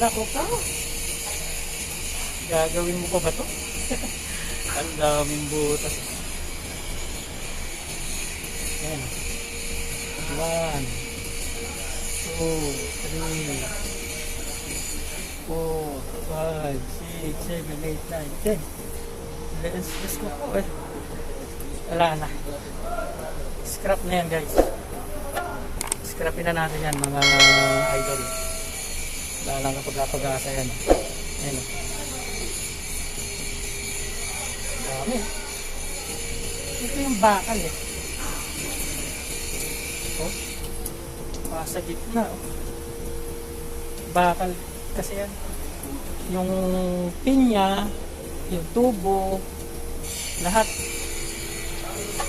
Nako ka. Gagawin mo pa ba to? Ang daming butas. Ayan. One. Two. Three. Four. Five. Six. Seven. Eight. Nine. Ten. Let's, let's go po eh. Wala na. Scrap na yan guys. Scrapin na natin yan mga idol. Wala lang kapag pag-asa yan. Ayan o. Dami. Ito yung bakal eh. Oh. Nasa gitna oh. Bakal kasi yan. Yung pinya, yung tubo, lahat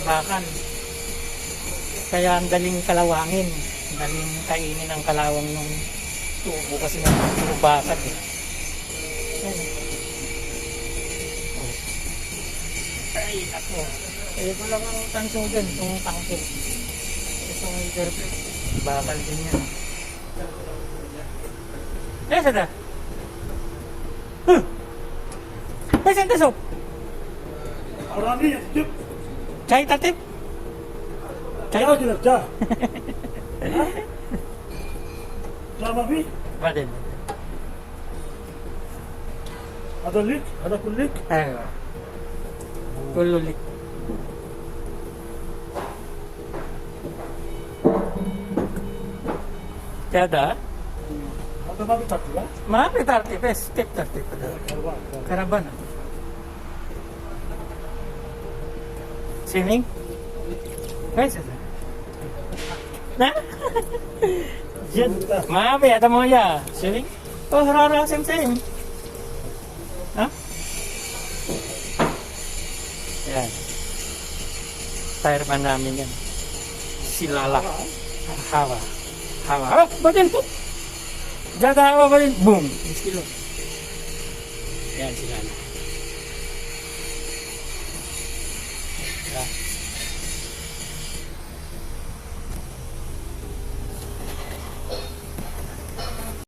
bakal. Kaya ang daling kalawangin. Ang daling kainin ng kalawang ng tubo kasi nga puro bakal eh. Yan. Oh. Ay, ako. Eh, ko lang ang tansong dyan, itong tangke. Itong interpret. Bakal din yan. Eh, sada? Huh! Eh, saan tasok? Arani yaptık. Chay tatip? Chay? Gider çay. Ha? لا ما في؟ بعدين هذا لك؟ هذا كله لك؟ ايوه كله لك هذا هذا ما بترتيب ما بترتيب بس تكتب ترتيب كربانة سيني كويس لا Maaf ya temunya. Sini. Oh, rara sing sing. Hah? Ya. Tair pandamingan. Silala. Hawa. Hawa. Oh, bagian tuh. Jatah apa bagian Boom. 10. Ya, silala.